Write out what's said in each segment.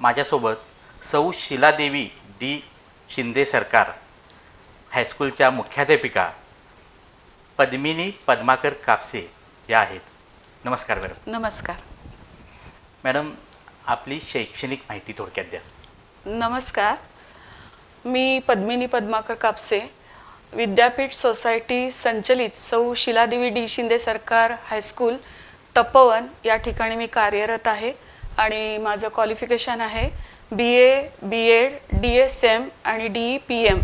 माझ्यासोबत सौ शिलादेवी डी. शिंदे सरकार हायस्कूलच्या मुख्याध्यापिका पद्मिनी पद्माकर कापसे या आहेत. नमस्कार मॅडम. नमस्कार. मॅडम आपली शैक्षणिक माहिती थोडक्यात द्या. नमस्कार. मी पद्मिनी पद्माकर कापसे विद्यापीठ सोसायटी संचलित सौ शिलादेवी डी. शिंदे सरकार हायस्कूल तपोवन या ठिकाणी मी कार्यरत आहे. आणि माझं क्वालिफिकेशन आहे B A B Ed D S M आणि डी पी एम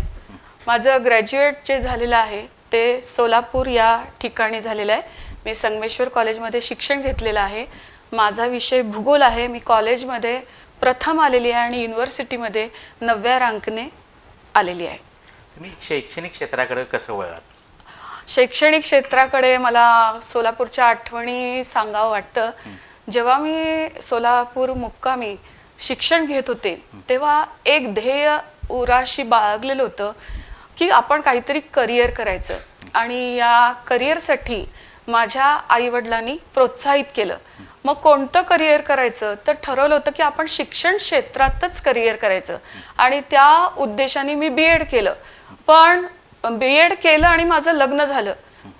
माझं ग्रॅज्युएट जे झालेलं आहे ते सोलापूर या ठिकाणी झालेलं आहे. मी संगमेश्वर कॉलेजमध्ये शिक्षण घेतलेलं आहे. माझा विषय भूगोल आहे. मी कॉलेजमध्ये प्रथम आलेली आहे आणि युनिव्हर्सिटीमध्ये नवव्या रँकने आलेली आहे. तुम्ही शैक्षणिक क्षेत्राकडे कसं वळात शैक्षणिक क्षेत्राकडे मला सोलापूरच्या आठवणी सांगावं वाटतं. जेव्हा मी सोलापूर मुक्कामी शिक्षण घेत होते तेव्हा एक ध्येय उराशी बाळगलेलं होतं की आपण काहीतरी करिअर करायचं. आणि या करिअरसाठी माझ्या आईवडिलांनी प्रोत्साहित केलं. मग कोणतं करिअर करायचं? तर ठरवलं होतं की आपण शिक्षण क्षेत्रातच करिअर करायचं. आणि त्या उद्देशाने मी बी एड केलं. पण बी एड केलं आणि माझं लग्न झालं.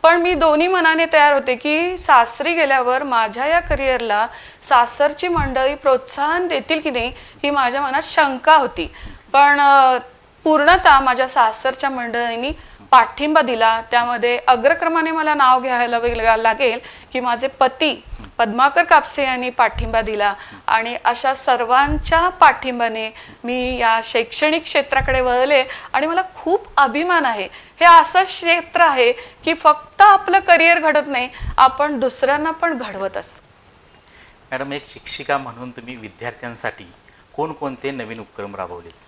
पण मी दोन्ही मनाने तयार होते की सासरी गेल्यावर माझ्या या करिअरला सासरची मंडळी प्रोत्साहन देतील की नाही ही माझ्या मनात शंका होती. पण पूर्णतः माझ्या सासरच्या मंडळींनी पाठिंबा दिला त्यामध्ये अग्रक्रमाने मला नाव घ्यायला वेग- लागेल की माझे पती पद्माकर कापसे यांनी पाठिंबा दिला. आणि अशा सर्वांच्या पाठिंबाने मी या शैक्षणिक क्षेत्राकडे वळले आणि मला खूप अभिमान आहे. हे असं क्षेत्र आहे की फक्त आपलं करिअर घडत नाही आपण दुसऱ्यांना पण घडवत असतो. मॅडम एक शिक्षिका म्हणून तुम्ही विद्यार्थ्यांसाठी कोणकोणते नवीन उपक्रम राबवले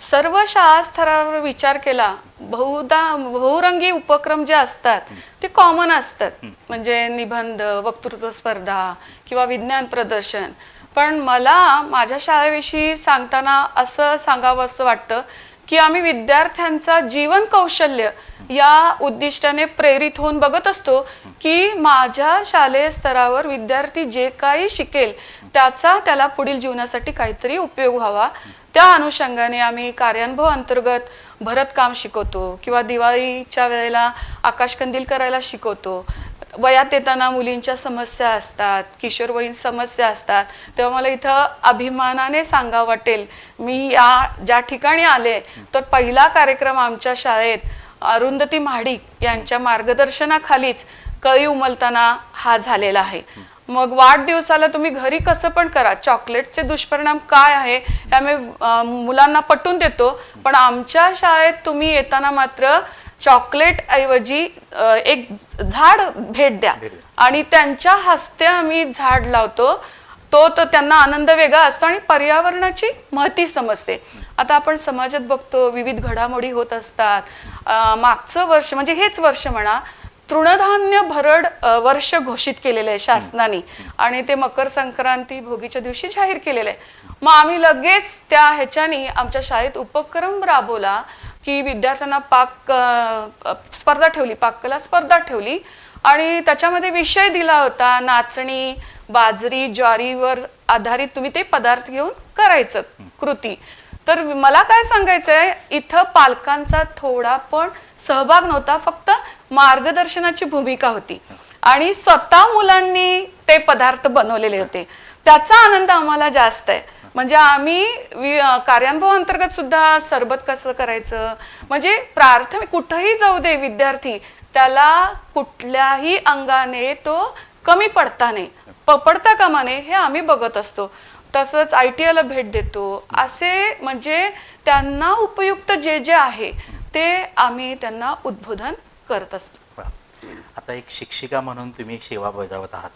सर्व शाळा स्तरावर विचार केला बहुधा बहुरंगी उपक्रम जे असतात ते कॉमन असतात. म्हणजे निबंध वक्तृत्व स्पर्धा किंवा विज्ञान प्रदर्शन. पण मला माझ्या शाळेविषयी सांगताना असं सांगावं असं वाटतं की आम्ही विद्यार्थ्यांचा जीवन कौशल्य या उद्दिष्टाने प्रेरित होऊन बघत असतो की माझ्या शालेय स्तरावर विद्यार्थी जे काही शिकेल त्याचा त्याला पुढील जीवनासाठी काहीतरी उपयोग व्हावा. त्या अनुषंगाने आम्ही कार्यानुभव अंतर्गत भरतकाम शिकवतो किंवा दिवाळीच्या वेळेला आकाशकंदील करायला शिकवतो. वयात येताना मुलींच्या समस्या असतात किशोरवयीन समस्या असतात. तेव्हा मला इथं अभिमानाने सांगा वाटेल मी या ज्या ठिकाणी आले तर पहिला कार्यक्रम आमच्या शाळेत अरुंधती महाडिक यांच्या मार्गदर्शनाखालीच कळी उमलताना हा झालेला आहे. मग वाढदिवसाला तुम्ही घरी कसं पण करा. चॉकलेटचे दुष्परिणाम काय आहे हे आम्ही मुलांना पटवून देतो. पण आमच्या शाळेत तुम्ही येताना मात्र चॉकलेट ऐवजी एक झाड भेट द्या. आणि त्यांच्या हस्ते आम्ही झाड लावतो. तो तर त्यांना आनंद वेगळा असतो आणि पर्यावरणाची महती समजते. आता आपण समाजात बघतो विविध घडामोडी होत असतात. मागचं वर्ष म्हणजे हेच वर्ष म्हणा तृणधान्य भरड वर्ष घोषित केलेलं आहे शासनाने. आणि ते मकर संक्रांती भोगीच्या दिवशी जाहीर केलेलं आहे. मग आम्ही लगेच त्या ह्याच्यानी आमच्या शाळेत उपक्रम राबवला की विद्यार्थ्यांना पाक स्पर्धा ठेवली पाककला स्पर्धा ठेवली. आणि त्याच्यामध्ये विषय दिला होता नाचणी बाजरी ज्वारीवर आधारित तुम्ही ते पदार्थ घेऊन करायचं कृती. तर मला काय सांगायचंय इथं पालकांचा थोडा पण सहभाग नव्हता फक्त मार्गदर्शनाची भूमिका होती. आणि स्वतः मुलांनी ते पदार्थ बनवलेले होते. त्याचा आनंद आम्हाला जास्त आहे. म्हणजे आम्ही कार्यानुभव अंतर्गत सुद्धा सरबत कसं करायचं? म्हणजे प्राथमिक कुठंही जाऊ दे विद्यार्थी त्याला कुठल्याही अंगाने तो कमी पडता नाही. प- पडता कामा नये हे आम्ही बघत असतो. तसंच आय टी आयला भेट देतो. असे म्हणजे त्यांना उपयुक्त जे जे आहे ते आम्ही त्यांना उद्बोधन करत असतो. आता एक शिक्षिका म्हणून तुम्ही सेवा बजावत आहात.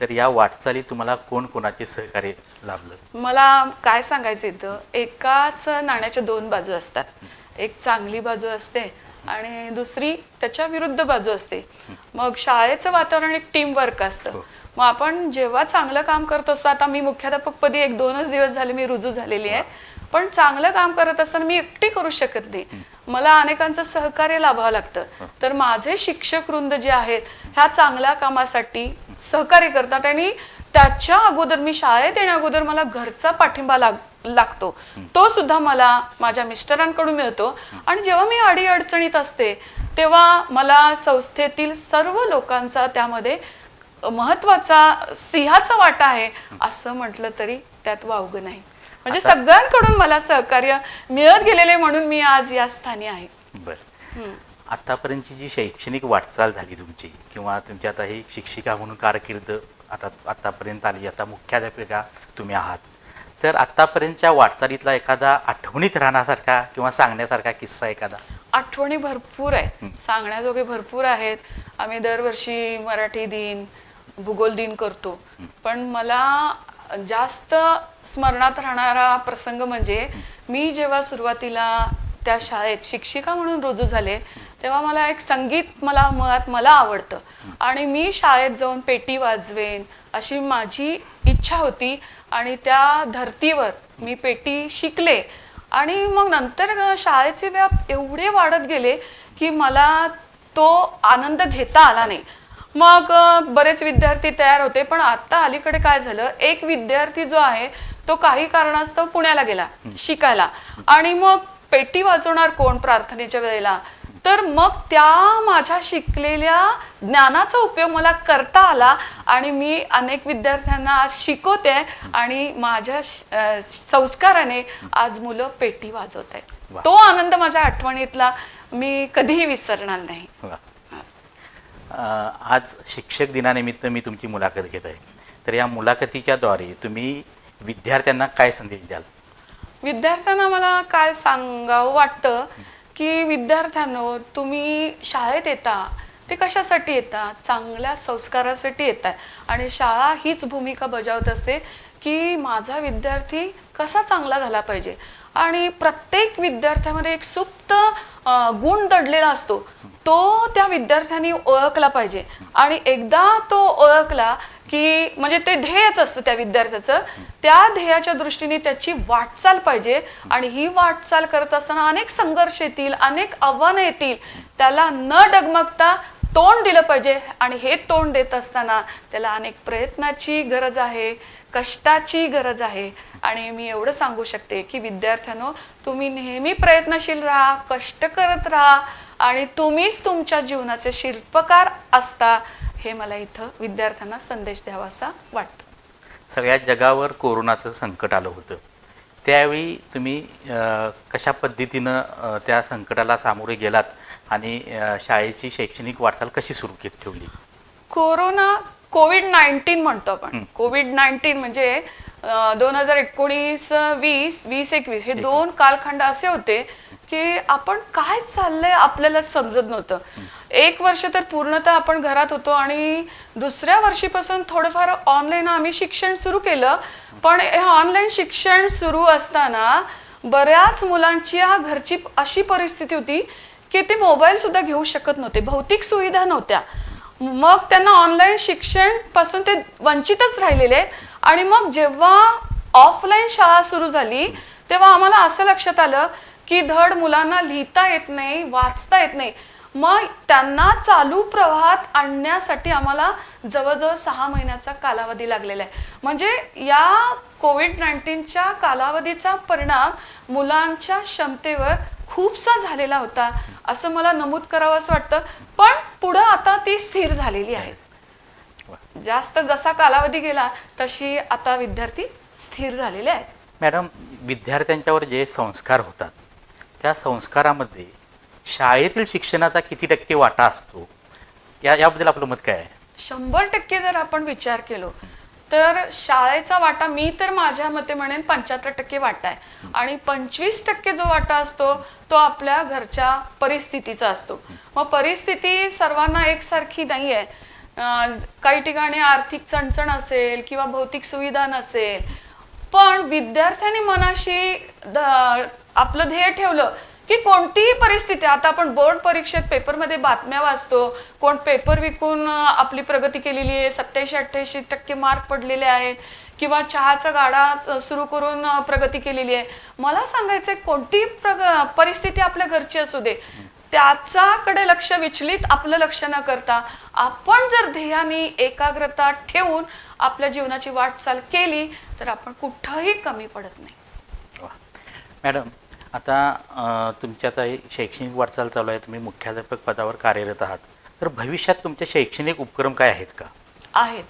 तर या वाटचाली तुम्हाला कोण कोणाचे सहकार्य लाभलं? मला काय सांगायचं इथं? एकाच नाण्याच्या दोन बाजू असतात. एक चांगली बाजू असते आणि दुसरी त्याच्या विरुद्ध बाजू असते. मग शाळेचं वातावरण एक टीम वर्क असतं. हो. मग आपण जेव्हा चांगलं काम करत असतो आता मी मुख्याध्यापकपदी एक दोनच दिवस झाले मी रुजू झालेली आहे. पण चांगलं काम करत असताना मी एकटी करू शकत नाही. मला अनेकांचं सहकार्य लाभावं लागतं. तर माझे शिक्षक वृंद जे आहेत ह्या चांगल्या कामासाठी सहकार्य करतात आणि त्याच्या अगोदर मी शाळेत येण्या अगोदर मला घरचा पाठिंबा लाग लागतो. तो सुद्धा मला माझ्या मिस्टरांकडून मिळतो. आणि जेव्हा मी अडी अडचणीत असते तेव्हा मला संस्थेतील सर्व लोकांचा त्यामध्ये महत्त्वाचा सिंहाचा वाटा आहे असं म्हटलं तरी त्यात वावगं नाही. म्हणजे सगळ्यांकडून मला सहकार्य मिळत गेलेले म्हणून मी आज या स्थानी आहे. बर. आतापर्यंतची जी शैक्षणिक वाटचाल झाली तुमची किंवा तुमची आता ही शिक्षिका म्हणून कारकीर्द आता आतापर्यंत आली आता मुख्याध्यापिका तुम्ही आहात. तर आतापर्यंतच्या वाटचालीतला एखादा आठवणीत राहण्यासारखा किंवा सांगण्यासारखा किस्सा एखादा? आठवणी भरपूर आहेत. सांगण्याजोगे भरपूर आहेत. आम्ही दरवर्षी मराठी दिन भूगोल दिन करतो. पण मला जास्त स्मरणात राहणारा प्रसंग म्हणजे मी जेव्हा सुरुवातीला त्या शाळेत शिक्षिका म्हणून रुजू झाले तेव्हा मला एक संगीत मला मुळात मला आवडतं. आणि मी शाळेत जाऊन पेटी वाजवेन अशी माझी इच्छा होती आणि त्या धर्तीवर मी पेटी शिकले. आणि मग नंतर शाळेचे व्याप एवढे वाढत गेले की मला तो आनंद घेता आला नाही. मग बरेच विद्यार्थी तयार होते पण आता अलीकडे काय झालं एक विद्यार्थी जो आहे तो काही कारणास्तव पुण्याला गेला शिकायला. आणि मग पेटी वाजवणार कोण प्रार्थनेच्या वेळेला? तर मग त्या माझ्या शिकलेल्या ज्ञानाचा उपयोग मला करता आला आणि मी अनेक विद्यार्थ्यांना आज शिकवते आणि माझ्या संस्काराने आज मुलं पेटी वाजवत आहेत. तो आनंद माझ्या आठवणीतला मी कधीही विसरणार नाही. आज शिक्षक दिनानिमित्त मी तुमची मुलाखत घेत आहे. तर या मुलाखतीच्या द्वारे तुम्ही विद्यार्थ्यांना काय संदेश द्याल? विद्यार्थ्यांना मला काय सांगावं वाटतं की विद्यार्थ्यांनो तुम्ही शाळेत येता ते कशासाठी येतात चांगल्या संस्कारासाठी येत आहे आणि शाळा हीच भूमिका बजावत असते की माझा विद्यार्थी कसा चांगला झाला पाहिजे? आणि प्रत्येक विद्यार्थ्यामध्ये एक सुप्त गुण दडलेला असतो. तो त्या विद्यार्थ्यांनी ओळखला पाहिजे. आणि एकदा तो ओळखला की म्हणजे ते ध्येयच असतं त्या विद्यार्थ्याचं. त्या ध्येयाच्या दृष्टीने त्याची वाटचाल पाहिजे. आणि ही वाटचाल करत असताना अनेक संघर्ष येतील अनेक आव्हानं येतील. त्याला न डगमगता तोंड दिलं पाहिजे. आणि हे तोंड देत असताना त्याला अनेक प्रयत्नाची गरज आहे. कष्टाची गरज आहे. आणि मी एवढं सांगू शकते की विद्यार्थ्यांनो तुम्ही नेहमी प्रयत्नशील राहा कष्ट करत राहा आणि तुम्हीच तुमच्या जीवनाचे शिल्पकार असता हे मला इथं विद्यार्थ्यांना संदेश द्यावासा वाटतं. सगळ्या जगावर कोरोनाचं संकट आलं होतं. त्यावेळी तुम्ही कशा पद्धतीनं त्या संकटाला सामोरे गेलात आणि शाळेची शैक्षणिक वाटचाल कशी सुरू केली? ठेवली कोरोना कोविड नाईन्टीन म्हणतो आपण. कोविड नाईन्टीन म्हणजे दोन हजार एकोणीस वीस वीस एकवीस हे दोन कालखंड असे होते की आपण काय चाललंय आपल्याला समजत नव्हतं. एक वर्ष तर पूर्णतः आपण घरात होतो आणि दुसऱ्या वर्षीपासून थोडंफार ऑनलाईन आम्ही शिक्षण सुरू केलं. पण हे ऑनलाईन शिक्षण सुरू असताना बऱ्याच मुलांची घरची अशी परिस्थिती होती की ते मोबाईल सुद्धा घेऊ शकत नव्हते. भौतिक सुविधा नव्हत्या. मग त्यांना ऑनलाईन शिक्षणपासून ते वंचितच राहिलेले आणि मग जेव्हा ऑफलाईन शाळा सुरू झाली तेव्हा आम्हाला असं लक्षात आलं की धड मुलांना लिहिता येत नाही वाचता येत नाही. मग त्यांना चालू प्रवाहात आणण्यासाठी आम्हाला जवळजवळ सहा महिन्याचा कालावधी लागलेला आहे. म्हणजे या कोविड नाईन्टीनच्या कालावधीचा परिणाम मुलांच्या क्षमतेवर खूपसा झालेला होता. असं मला नमूद करावं असं वाटतं. पण पुढं आता ती स्थिर झालेली आहेत. जास्त जसा कालावधी गेला तशी आता विद्यार्थी स्थिर झालेले आहेत. मॅडम विद्यार्थ्यांच्यावर जे संस्कार होतात त्या संस्कारामध्ये शाळेतील शिक्षणाचा किती टक्के वाटा असतो? या याबद्दल आपलं मत काय आहे? शंभर टक्के जर आपण विचार केलो तर शाळेचा वाटा मी तर माझ्या मते म्हणेन पंच्याहत्तर टक्के वाटा आहे. आणि पंचवीस टक्के जो वाटा असतो तो आपल्या घरच्या परिस्थितीचा असतो. मग परिस्थिती सर्वांना एकसारखी नाही आहे. काही ठिकाणी आर्थिक चणचण असेल किंवा भौतिक सुविधा नसेल पण विद्यार्थ्यांनी मनाशी आपलं ध्येय ठेवलं की कोणतीही परिस्थिती आता आपण बोर्ड परीक्षेत पेपरमध्ये बातम्या वाचतो कोण पेपर विकून आपली प्रगती केलेली आहे सत्याऐंशी अठ्ठ्याऐंशी टक्के मार्क पडलेले आहेत किंवा चहाचा गाडा सुरू करून प्रगती केलेली आहे. मला सांगायचंय कोणतीही प्रग परिस्थिती आपल्या घरची असू दे त्याचाकडे लक्ष विचलित आपलं लक्ष न करता आपण जर ध्येयाने एकाग्रता ठेवून आपल्या जीवनाची वाटचाल केली तर आपण कुठंही कमी पडत नाही. वा. मॅडम आता अं, तुमची आता ही शैक्षणिक वाटचाल चालू आहे. तुम्ही मुख्याध्यापक पदावर कार्यरत आहात. तर भविष्यात तुमचे शैक्षणिक उपक्रम काय आहेत का? आहेत.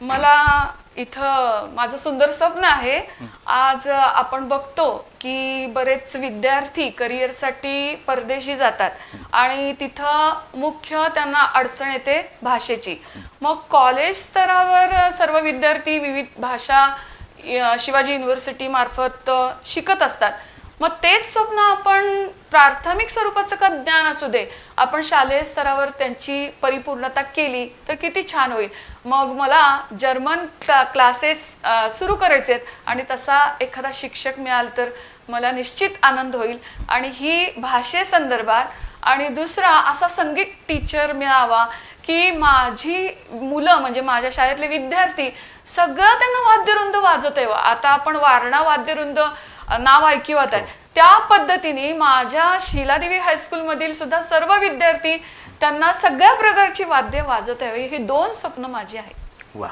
मला इथं माझं सुंदर स्वप्न आहे. आज आपण बघतो की बरेच विद्यार्थी करिअरसाठी परदेशी जातात. आणि तिथं मुख्य त्यांना अडचण येते भाषेची. मग कॉलेज स्तरावर सर्व विद्यार्थी विविध भाषा शिवाजी युनिव्हर्सिटी मार्फत शिकत असतात. मग तेच स्वप्न आपण प्राथमिक स्वरूपाचं का ज्ञान असू दे? आपण शालेय स्तरावर त्यांची परिपूर्णता केली तर किती छान होईल. मग मला जर्मन क्लासेस सुरू करायचे आहेत आणि तसा एखादा शिक्षक मिळाला तर मला निश्चित आनंद होईल. आणि ही भाषेसंदर्भात आणि दुसरा असा संगीत टीचर मिळावा की माझी मुलं म्हणजे माझ्या शाळेतले विद्यार्थी सगळं त्यांना वाद्यवृंद वाजवते यावं आता आपण वारणा वाद्यवृंद नाव ऐकिवत आहे. त्या पद्धतीने माझ्या शिलादेवी हायस्कूल मधील सुद्धा सर्व विद्यार्थी त्यांना सगळ्या प्रकारची वाद्य वाजवता यावी ही दोन स्वप्न माझी आहेत. वा.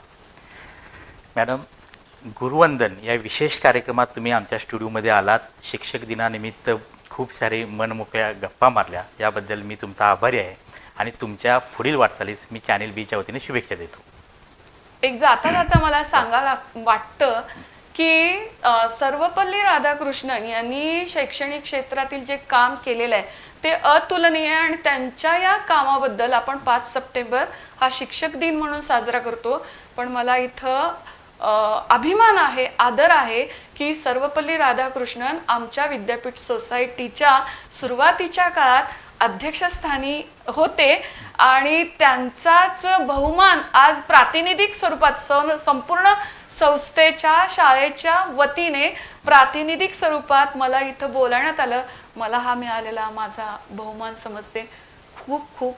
मॅडम गुरुवंदन या विशेष कार्यक्रमात तुम्ही आमच्या स्टुडिओमध्ये आलात. शिक्षक दिनानिमित्त खूप सारे मनमोकळ्या गप्पा मारल्या. याबद्दल मी तुमचा आभारी आहे आणि तुमच्या पुढील वाटचालीस मी चॅनेल बीच्या वतीने शुभेच्छा देतो. एक जाता जाता मला सांगायला वाटतं की सर्वपल्ली राधाकृष्णन यांनी शैक्षणिक क्षेत्रातील जे काम केलेलं आहे ते अतुलनीय आणि त्यांच्या या कामाबद्दल आपण पाच सप्टेंबर हा शिक्षक दिन म्हणून साजरा करतो. पण मला इथं अभिमान आहे आदर आहे की सर्वपल्ली राधाकृष्णन आमच्या विद्यापीठ सोसायटीच्या सुरुवातीच्या काळात अध्यक्षस्थानी होते आणि त्यांचाच बहुमान आज प्रातिनिधिक स्वरूपात संपूर्ण संस्थेच्या शाळेच्या वतीने प्रातिनिधिक स्वरूपात मला इथं बोलावण्यात आलं. मला हा मिळालेला माझा बहुमान समजते. खूप खूप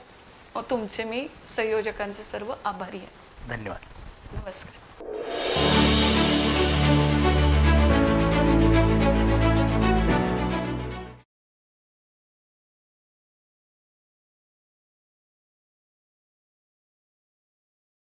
तुमचे मी संयोजकांचे सर्व आभारी आहे. धन्यवाद. नमस्कार.